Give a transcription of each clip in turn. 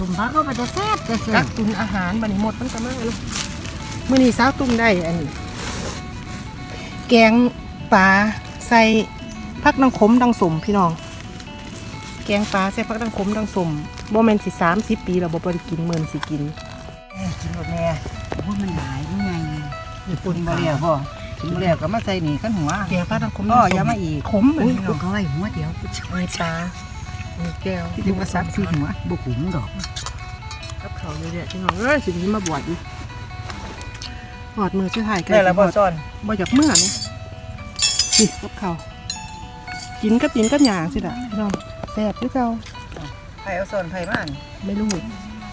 สมพักก็ไปจะแซ่บจะแซ่กับกตุนอาหารบัดนี้หมดมันก็มาลูกมื้อนี้สาวตุ้มได้อันแกงปลาใส่ผักดังขมดังสมพี่น้อง แกงปลาใส่ผักดังขมดังสมบ่แมนสิ30ปีแล้วบ่บ่ได้กินเหมือนสิกินกินหมดแม่โอ้ยมันหลายมันไงญี่ปุ่นบ่แล้วบ่กินบ่แล้วก็มาใส่หนีขั้นหัวแกงปลาดังขมพ่อดังสอย่ามาอีกขมเหมือนอุ้ยพี่กูน้องเขาไว้หัวเดียวมีปลา มีแก้วที่ถึงว่าซับซีหัวบุขุมดอกกับเขาเลยเนี่ยพี่น้องเอ้ยสินี้มาบวชอยู่หอดมือสุดท้ายกันได้แล้วบ่สิฮอดซ่อนบ่อยากเมื่อนะสิกับเขากินกับกินกับหยางสิล่ะพี่น้องแซ่บด้วยเจ้าไผเอาซ่อนไผมานี่ไม่รู้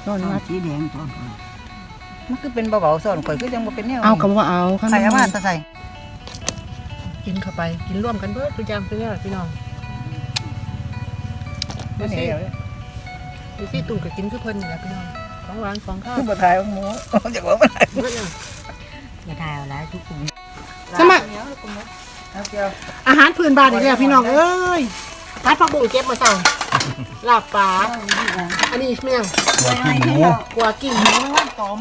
นอนต้นวัดสีแดงต้นมันคือเป็นเบาๆซ่อนข่อยคือยังบ่เป็นแนวเอากับว่าเอาข้างใส่เอามาซะใส่กินเข้าไปกินร่วมกันเบิดทุกอย่างเป็นแนวพี่น้อง ดูนี่สิเดี๋ยวดูสิตุ่มกับกินคือเพิ่นนี่แหละพี่น้องของหวานของข้าวคือบ่ทายของหมูจากว่ามันเบิดเลยอย่าทายเอาหลายทุกคนสมัครเอาเกี่ยวอาหารพื้นบ้านอีกแล้วพี่น้องเอ้ยพัดผักบุ้งเก็บมาสั่งลาบปลาอันนี้เมี่ยงหัวกินหมูกัวกิ่งหมูตอม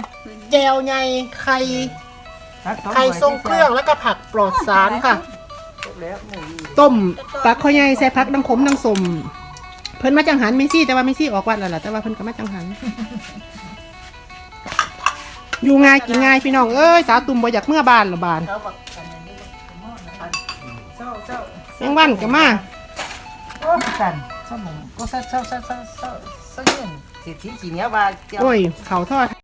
แจวใหญ่ไข่ไข่ทรงเครื่องแล้วก็ผักปลอดสารค่ะ ต้มปลาข้อใหญ่ใส่ผักดังขมดังสมเพิ่นมาจังหันไม่ซี่แต่ว่าไม่ซี่ออกวัดแล้วล่ะแต่ว่าเพิ่นก็มาจังหัน อยู่ง่ายกินง่ายพี่น้องเอ้ยสาวตุ่มบ่อยากเมื่อบานหรอบานเจ้าเจ้าแมงวันก็มาโอ้สั่นซะหมูก็ซะซะซะซะซะซะเย็นสิทีสีเนี้ยว่าเจ้า โอ้ยเขาทอด